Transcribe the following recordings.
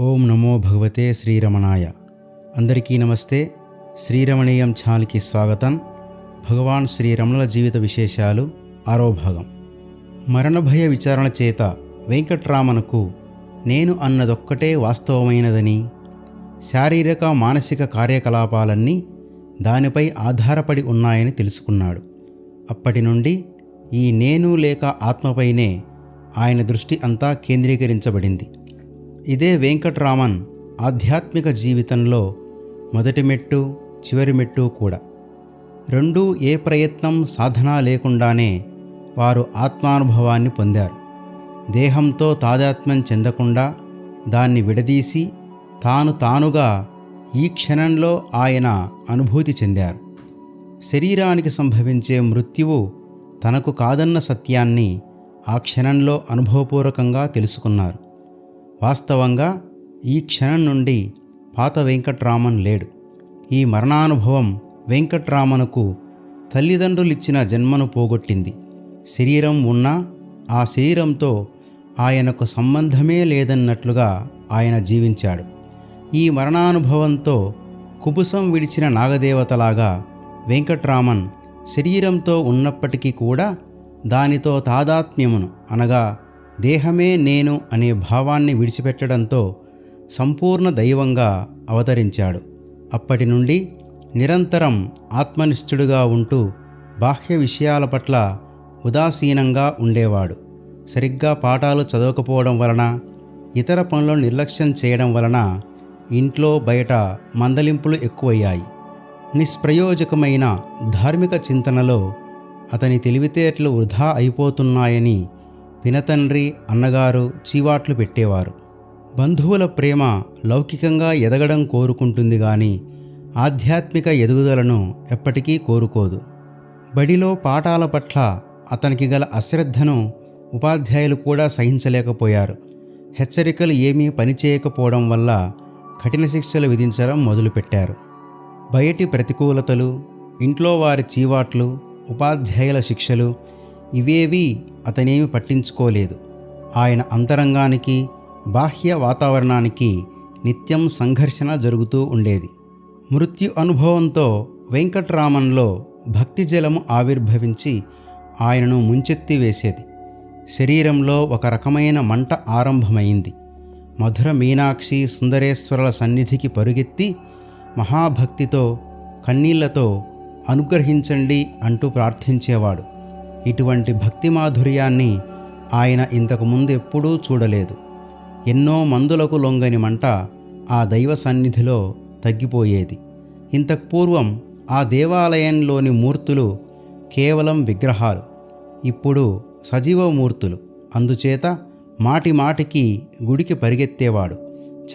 ఓం నమో భగవతే శ్రీరమణాయ. అందరికీ నమస్తే. శ్రీరమణీయం ఛానల్కి స్వాగతం. భగవాన్ శ్రీరమణుల జీవిత విశేషాలు ఆరో భాగం. మరణభయ విచారణ చేత వెంకట్రామన్కు నేను అన్నదొక్కటే వాస్తవమైనదని శారీరక మానసిక కార్యకలాపాలన్నీ దానిపై ఆధారపడి ఉన్నాయని తెలుసుకున్నాడు. అప్పటి నుండి ఈ నేను లేక ఆత్మపైనే ఆయన దృష్టి అంతా కేంద్రీకరించబడింది. ఇదే వెంకట్రామన్ ఆధ్యాత్మిక జీవితంలో మొదటి మెట్టు చివరి మెట్టు కూడా. రెండూ ఏ ప్రయత్నం సాధన లేకుండానే వారు ఆత్మానుభవాన్ని పొందారు. దేహంతో తాదాత్మ్యం చెందకుండా దాన్ని విడదీసి తాను తానుగా ఈ క్షణంలో ఆయన అనుభూతి చెందారు. శరీరానికి సంభవించే మృత్యువు తనకు కాదన్న సత్యాన్ని ఆ క్షణంలో అనుభవపూర్వకంగా తెలుసుకున్నారు. వాస్తవంగా ఈ క్షణం నుండి పాత వెంకట్రామన్ లేడు. ఈ మరణానుభవం వెంకట్రామన్కు తల్లిదండ్రులిచ్చిన జన్మను పోగొట్టింది. శరీరం ఉన్నా ఆ శరీరంతో ఆయనకు సంబంధమే లేదన్నట్లుగా ఆయన జీవించాడు. ఈ మరణానుభవంతో కుబుసం విడిచిన నాగదేవతలాగా వెంకట్రామన్ శరీరంతో ఉన్నప్పటికీ కూడా దానితో తాదాత్మ్యమును అనగా దేహమే నేను అనే భావాన్ని విడిచిపెట్టడంతో సంపూర్ణ దైవంగా అవతరించాడు. అప్పటి నుండి నిరంతరం ఆత్మనిష్ఠుడుగా ఉంటూ బాహ్య విషయాల పట్ల ఉదాసీనంగా ఉండేవాడు. సరిగ్గా పాఠాలు చదవకపోవడం వలన ఇతర పనులను నిర్లక్ష్యం చేయడం వలన ఇంట్లో బయట మందలింపులు ఎక్కువయ్యాయి. నిష్ప్రయోజకమైన ధార్మిక చింతనలో అతని తెలివితేటలు వృధా అయిపోతున్నాయని పినతండ్రి అన్నగారు చీవాట్లు పెట్టేవారు. బంధువుల ప్రేమ లౌకికంగా ఎదగడం కోరుకుంటుంది కానీ ఆధ్యాత్మిక ఎదుగుదలను ఎప్పటికీ కోరుకోదు. బడిలో పాఠాల పట్ల అతనికి గల అశ్రద్ధను ఉపాధ్యాయులు కూడా సహించలేకపోయారు. హెచ్చరికలు ఏమీ పనిచేయకపోవడం వల్ల కఠిన శిక్షలు విధించడం మొదలుపెట్టారు. బయటి ప్రతికూలతలు ఇంట్లో వారి చీవాట్లు ఉపాధ్యాయుల శిక్షలు ఇవేవీ అతనేమి పట్టించుకోలేదు. ఆయన అంతరంగానికి బాహ్య వాతావరణానికి నిత్యం సంఘర్షణ జరుగుతూ ఉండేది. మృత్యు అనుభవంతో వెంకట్రామన్లో భక్తి జలము ఆవిర్భవించి ఆయనను ముంచెత్తి వేసేది. శరీరంలో ఒక రకమైన మంట ఆరంభమైంది. మధుర మీనాక్షి సుందరేశ్వరుల సన్నిధికి పరుగెత్తి మహాభక్తితో కన్నీళ్ళతో అనుగ్రహించండి అంటూ ప్రార్థించేవాడు. ఇటువంటి భక్తి మాధుర్యాన్ని ఆయన ఇంతకు ముందు ఎప్పుడూ చూడలేదు. ఎన్నో మందులకు లొంగని మంట ఆ దైవ సన్నిధిలో తగ్గిపోయేది. ఇంతకు పూర్వం ఆ దేవాలయంలోని మూర్తులు కేవలం విగ్రహాలు ఇప్పుడు సజీవ మూర్తులు. అందుచేత మాటి మాటికి గుడికి పరిగెత్తేవాడు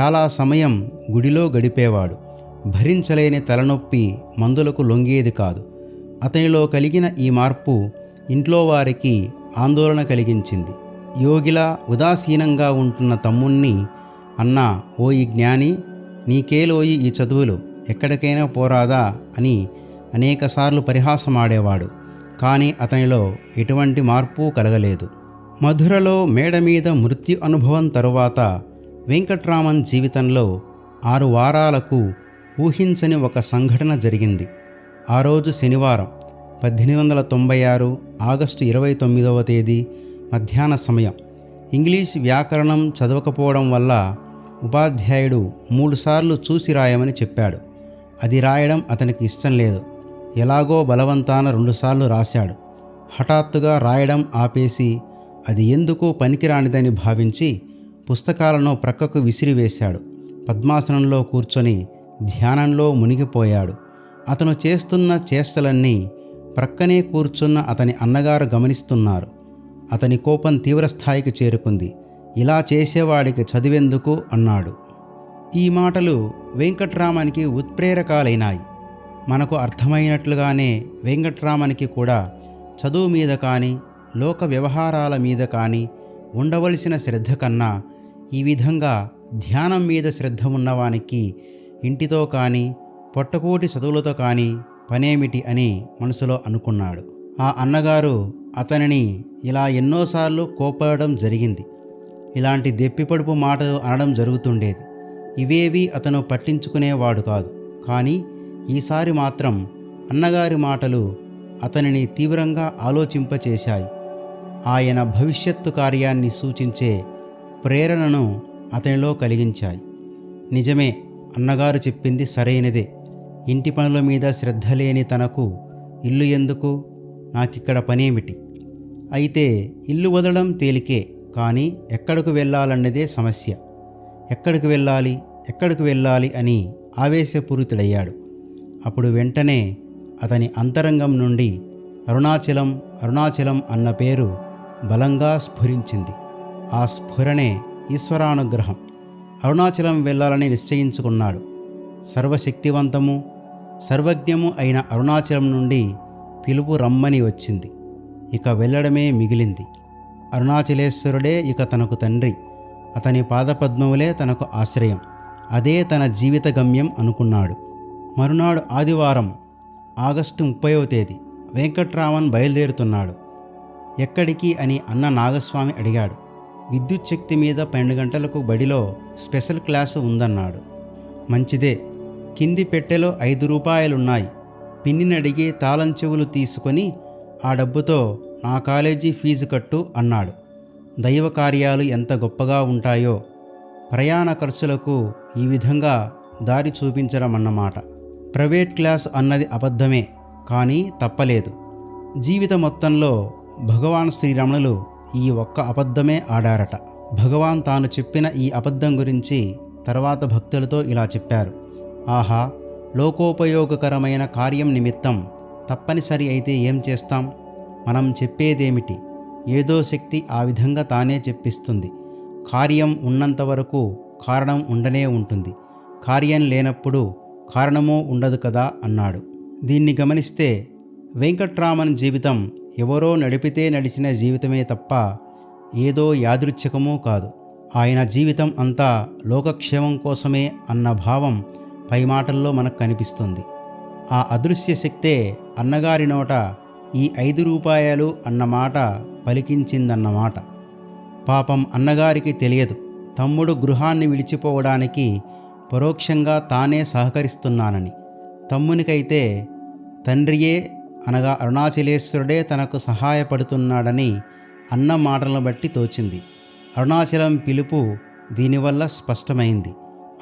చాలా సమయం గుడిలో గడిపేవాడు. భరించలేని తలనొప్పి మందులకు లొంగేది కాదు. అతనిలో కలిగిన ఈ మార్పు ఇంట్లో వారికి ఆందోళన కలిగించింది. యోగిలా ఉదాసీనంగా ఉంటున్న తమ్ముణ్ణి అన్నా ఓయి జ్ఞాని నీకేలోయి ఈ చదువులు? ఎక్కడికైనా పోరాదా? అని అనేకసార్లు పరిహాసమాడేవాడు. కానీ అతనిలో ఎటువంటి మార్పు కలగలేదు. మధురలో మేడ మీద మృత్యు అనుభవం తరువాత వెంకట్రామన్ జీవితంలో ఆరు వారాలకు ఊహించని ఒక సంఘటన జరిగింది. ఆ రోజు శనివారం. పద్దెనిమిది వందల తొంభై ఆరు ఆగస్టు ఇరవై తొమ్మిదవ తేదీ మధ్యాహ్న సమయం. ఇంగ్లీష్ వ్యాకరణం చదవకపోవడం వల్ల ఉపాధ్యాయుడు మూడుసార్లు చూసి రాయమని చెప్పాడు. అది రాయడం అతనికి ఇష్టం లేదు. ఎలాగో బలవంతాన రెండుసార్లు రాశాడు. హఠాత్తుగా రాయడం ఆపేసి అది ఎందుకు పనికిరానిదని భావించి పుస్తకాలను ప్రక్కకు విసిరివేశాడు. పద్మాసనంలో కూర్చొని ధ్యానంలో మునిగిపోయాడు. అతను చేస్తున్న చేష్టలన్నీ ప్రక్కనే కూర్చున్న అతని అన్నగారు గమనిస్తున్నారు. అతని కోపం తీవ్రస్థాయికి చేరుకుంది. ఇలా చేసేవాడికి చదివెందుకు? అన్నాడు. ఈ మాటలు వెంకట్రామనికి ఉత్ప్రేరకాలైనాయి. మనకు అర్థమైనట్లుగానే వెంకట్రామనికి కూడా చదువు మీద కానీ లోక వ్యవహారాల మీద కానీ ఉండవలసిన శ్రద్ధ కన్నా ఈ విధంగా ధ్యానం మీద శ్రద్ధ ఉన్నవానికి ఇంటితో కానీ పొట్టకూటి చదువులతో కానీ పనేమిటి అని మనసులో అనుకున్నాడు. ఆ అన్నగారు అతనిని ఇలా ఎన్నోసార్లు కోపడడం జరిగింది. ఇలాంటి దెప్పిపడుపు మాటలు అనడం జరుగుతుండేది. ఇవేవి అతను పట్టించుకునేవాడు కాదు. కానీ ఈసారి మాత్రం అన్నగారి మాటలు అతనిని తీవ్రంగా ఆలోచింపచేశాయి. ఆయన భవిష్యత్తు కార్యాన్ని సూచించే ప్రేరణను అతనిలో కలిగించాయి. నిజమే అన్నగారు చెప్పింది సరైనదే. ఇంటి పనుల మీద శ్రద్ధ లేని తనకు ఇల్లు ఎందుకు? నాకిక్కడ పనేమిటి? అయితే ఇల్లు వదలడం తేలికే కానీ ఎక్కడికి వెళ్ళాలన్నదే సమస్య. ఎక్కడికి వెళ్ళాలి? ఎక్కడికి వెళ్ళాలి? అని ఆవేశపూరితుడయ్యాడు. అప్పుడు వెంటనే అతని అంతరంగం నుండి అరుణాచలం అరుణాచలం అన్న పేరు బలంగా స్ఫురించింది. ఆ స్ఫురణే ఈశ్వరానుగ్రహం. అరుణాచలం వెళ్ళాలని నిశ్చయించుకున్నాడు. సర్వశక్తివంతము సర్వజ్ఞము అయిన అరుణాచలం నుండి పిలుపు రమ్మని వచ్చింది. ఇక వెళ్ళడమే మిగిలింది. అరుణాచలేశ్వరుడే ఇక తనకు తండ్రి. అతని పాదపద్మములే తనకు ఆశ్రయం. అదే తన జీవిత గమ్యం అనుకున్నాడు. మరునాడు ఆదివారం ఆగస్టు ముప్పైవ తేదీ వెంకట్రామన్ బయలుదేరుతున్నాడు. ఎక్కడికి అని అన్న నాగస్వామి అడిగాడు. విద్యుత్ శక్తి మీద పన్నెండు గంటలకు బడిలో స్పెషల్ క్లాసు ఉందన్నాడు. మంచిదే కింది పెట్టెలో ఐదు రూపాయలున్నాయి. పిన్నినడిగి తాళం చెవులు తీసుకొని ఆ డబ్బుతో నా కాలేజీ ఫీజు కట్టు అన్నాడు. దైవ కార్యాలు ఎంత గొప్పగా ఉంటాయో. ప్రయాణ ఖర్చులకు ఈ విధంగా దారి చూపించడం అన్నమాట. ప్రైవేట్ క్లాస్ అన్నది అబద్ధమే కానీ తప్పలేదు. జీవిత మొత్తంలో భగవాన్ శ్రీరమణులు ఈ ఒక్క అబద్ధమే ఆడారట. భగవాన్ తాను చెప్పిన ఈ అబద్ధం గురించి తర్వాత భక్తులతో ఇలా చెప్పారు. ఆహా లోకోపయోగకరమైన కార్యం నిమిత్తం తప్పనిసరి అయితే ఏం చేస్తాం? మనం చెప్పేదేమిటి? ఏదో శక్తి ఆ విధంగా తానే చెప్పిస్తుంది. కార్యం ఉన్నంత వరకు కారణం ఉండనే ఉంటుంది. కార్యం లేనప్పుడు కారణమూ ఉండదు కదా అన్నాడు. దీన్ని గమనిస్తే వెంకట్రామన్ జీవితం ఎవరో నడిపితే నడిచిన జీవితమే తప్ప ఏదో యాదృచ్ఛికమూ కాదు. ఆయన జీవితం అంతా లోకక్షేమం కోసమే అన్న భావం పై మాటల్లో మనకు కనిపిస్తుంది. ఆ అదృశ్య శక్తే అన్నగారి నోట ఈ ఐదు రూపాయలు అన్న మాట పలికించిందన్నమాట. పాపం అన్నగారికి తెలియదు. తమ్ముడు గృహాన్ని విడిచిపోవడానికి పరోక్షంగా తానే సహకరిస్తున్నానని. తమ్మునికైతే తండ్రియే అనగా అరుణాచలేశ్వరుడే తనకు సహాయపడుతున్నాడని అన్న మాటలను బట్టి తోచింది. అరుణాచలం పిలుపు దీనివల్ల స్పష్టమైంది.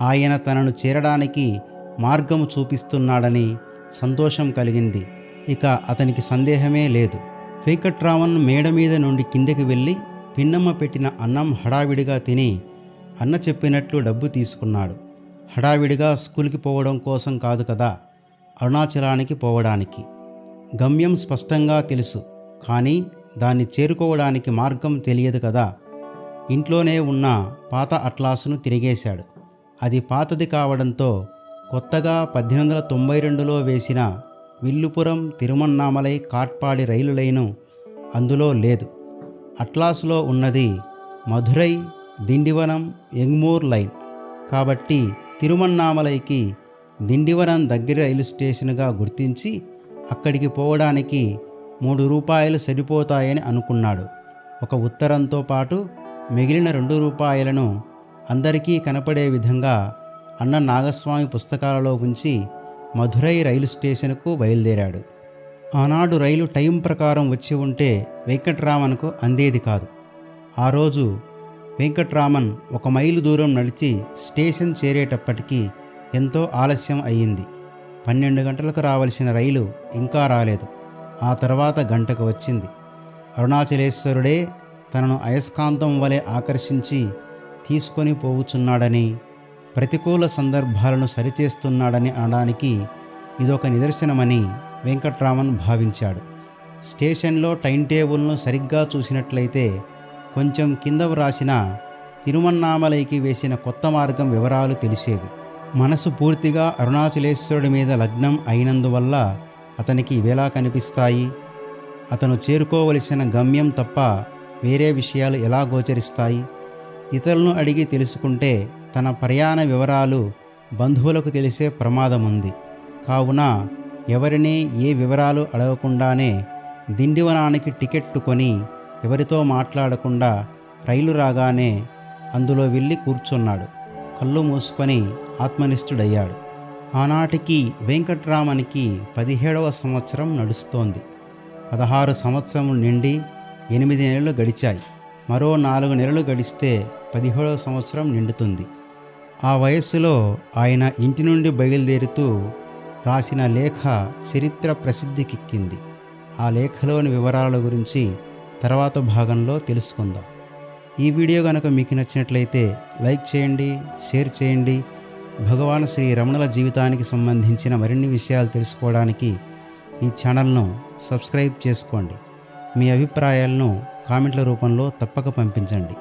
ఆయన తనను చేరడానికి మార్గము చూపిస్తున్నాడని సంతోషం కలిగింది. ఇక అతనికి సందేహమే లేదు. వెంకట్రామన్ మేడ మీద నుండి కిందకి వెళ్ళి పిన్నమ్మ పెట్టిన అన్నం హడావిడిగా తిని అన్న చెప్పినట్లు డబ్బు తీసుకున్నాడు. హడావిడిగా స్కూల్కి పోవడం కోసం కాదు కదా అరుణాచలానికి పోవడానికి. గమ్యం స్పష్టంగా తెలుసు కానీ దాన్ని చేరుకోవడానికి మార్గం తెలియదు కదా. ఇంట్లోనే ఉన్న పాత అట్లాసును తిరిగేశాడు. అది పాతది కావడంతో కొత్తగా పద్దెనిమిది వందల తొంభై రెండులో వేసిన విల్లుపురం తిరుమన్నామలై కాట్పాడి రైలు లైను అందులో లేదు. అట్లాస్లో ఉన్నది మధురై దిండివనం ఎంగ్మూర్ లైన్. కాబట్టి తిరుమన్నామలైకి దిండివనం దగ్గర రైలు స్టేషన్గా గుర్తించి అక్కడికి పోవడానికి మూడు రూపాయలు సరిపోతాయని అనుకున్నాడు. ఒక ఉత్తరంతో పాటు మిగిలిన రెండు రూపాయలను అందరికీ కనపడే విధంగా అన్న నాగస్వామి పుస్తకాలలో ఉంచి మధురై రైలు స్టేషన్కు బయలుదేరాడు. ఆనాడు రైలు టైం ప్రకారం వచ్చి ఉంటే వెంకట్రామన్కు అందేది కాదు. ఆ రోజు వెంకట్రామన్ ఒక మైలు దూరం నడిచి స్టేషన్ చేరేటప్పటికీ ఎంతో ఆలస్యం అయ్యింది. పన్నెండు గంటలకు రావలసిన రైలు ఇంకా రాలేదు. ఆ తర్వాత గంటకు వచ్చింది. అరుణాచలేశ్వరుడే తనను అయస్కాంతం వలె ఆకర్షించి తీసుకొని పోవుచున్నాడని ప్రతికూల సందర్భాలను సరిచేస్తున్నాడని అనడానికి ఇదొక నిదర్శనమని వెంకట్రామన్ భావించాడు. స్టేషన్లో టైం టేబుల్ను సరిగ్గా చూసినట్లయితే కొంచెం కింద వ్రాసిన తిరుమన్నామలైకి వేసిన కొత్త మార్గం వివరాలు తెలిసేవి. మనసు పూర్తిగా అరుణాచలేశ్వరుడి మీద లగ్నం అయినందువల్ల అతనికి ఇవేలా కనిపిస్తాయి. అతను చేరుకోవలసిన గమ్యం తప్ప వేరే విషయాలు ఎలా గోచరిస్తాయి? ఇతరులను అడిగి తెలుసుకుంటే తన ప్రయాణ వివరాలు బంధువులకు తెలిసే ప్రమాదం ఉంది కావున ఎవరిని ఏ వివరాలు అడగకుండానే దిండివనానికి టికెట్టు కొని ఎవరితో మాట్లాడకుండా రైలు రాగానే అందులో వెళ్ళి కూర్చున్నాడు. కళ్ళు మూసుకొని ఆత్మనిష్ఠుడయ్యాడు ఆనాటికి వెంకట్రామన్కి పదిహేడవ సంవత్సరం నడుస్తోంది. పదహారు సంవత్సరం నిండి ఎనిమిది నెలలు గడిచాయి. మరో నాలుగు నెలలు గడిస్తే పదిహేడో సంవత్సరం నిండుతుంది. ఆ వయస్సులో ఆయన ఇంటి నుండి బయలుదేరుతూ రాసిన లేఖ చరిత్ర ప్రసిద్ధికెక్కింది. ఆ లేఖలోని వివరాల గురించి తర్వాత భాగంలో తెలుసుకుందాం. ఈ వీడియో కనుక మీకు నచ్చినట్లయితే లైక్ చేయండి షేర్ చేయండి. భగవాన్ శ్రీ రమణుల జీవితానికి సంబంధించిన మరిన్ని విషయాలు తెలుసుకోవడానికి ఈ ఛానల్ను సబ్స్క్రైబ్ చేసుకోండి. మీ అభిప్రాయాలను కామెంట్ల రూపంలో తప్పక పంపించండి.